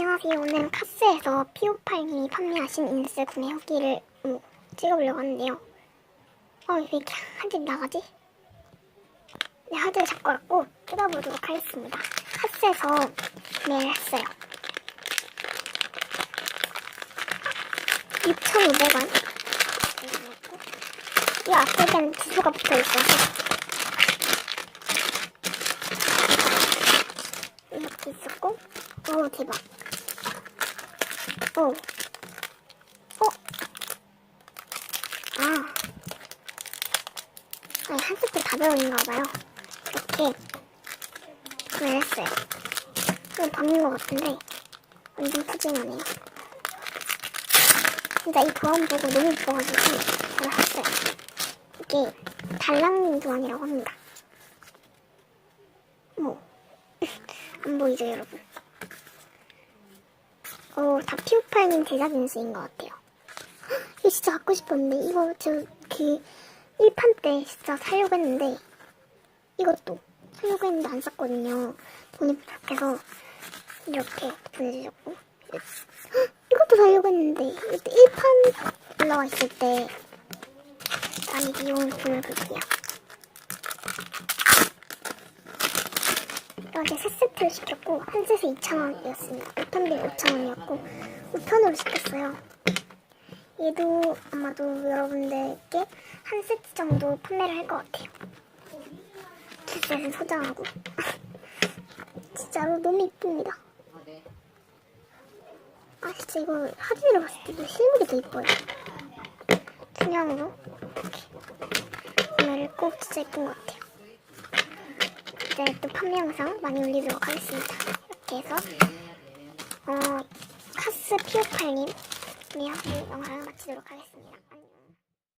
안녕하세요. 오늘은 카스에서 피오팔님이 판매하신 인스 구매 후기를 음, 찍어보려고 하는데요. 어, 왜 이렇게 하늘이 나가지? 네, 하드를 잡고 왔고 뜯어보도록 하겠습니다. 카스에서 구매를 했어요. 6,500원. 이 앞쪽에는 지수가 붙어 있어서 이렇게 있었고, 오 대박. 오, 어, 아, 아니 한 세트 다 들어있는가 봐요. 이렇게 구매를 했어요. 이거 밤인 것 같은데 완전 푸짐하네요. 진짜 이 도안 보고 너무 예뻐가지고 저를 샀어요. 이게 달랑님 도안이라고 합니다. 뭐. 안 보이죠, 여러분? 어, 다 피오파이님 제작 인수인 것 같아요. 헉, 이거 진짜 갖고 싶었는데, 이거 저, 그, 1판 때 진짜 사려고 했는데, 이것도 사려고 했는데 안 샀거든요. 돈이 부족해서, 이렇게 보내주셨고. 헉, 이것도 사려고 했는데, 이것도 1판 올라와 있을 때, 많이 비용을 보내볼게요. 어제 세 세트를 시켰고 한 셋에 2,000원이었습니다. 5편비 5,000원이었고 5편으로 시켰어요. 얘도 아마도 여러분들께 한 세트 정도 판매를 할 것 같아요. 두 셋은 소장하고 진짜로 너무 이쁩니다. 아 진짜 이거 사진으로 봤을 때도 실물이 더 이뻐요. 투명으로 이렇게 구매를 꼭 진짜 이쁜 것 같아요. 이제 또 판매 영상 많이 올리도록 하겠습니다. 이렇게 해서 어 카스 피오팔님 구매하기 영상을 마치도록 하겠습니다.